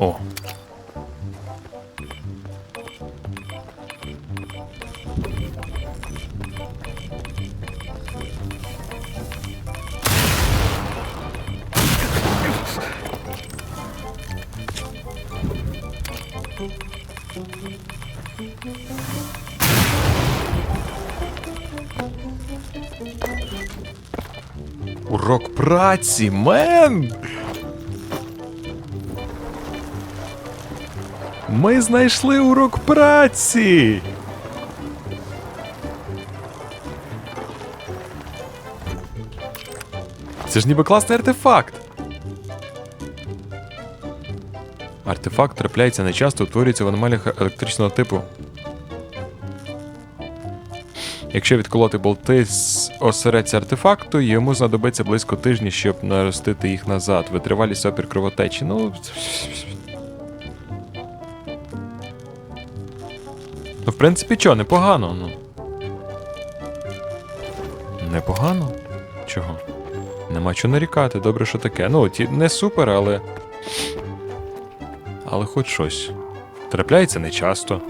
О. Урок праці, мен! Ми знайшли урок праці. Це ж ніби класний артефакт. Артефакт трапляється нечасто, утворюється в аномаліях електричного типу. Якщо відколоти болти з осередця артефакту, йому знадобиться близько тижня, щоб наростити їх назад. Витривалість опір кровотечі. Ну. Ну, в принципі, чого, непогано, ну. Непогано? Чого? Нема чого нарікати, добре, що таке. Ну, ті не супер, але. Але хоч щось. Трапляється нечасто.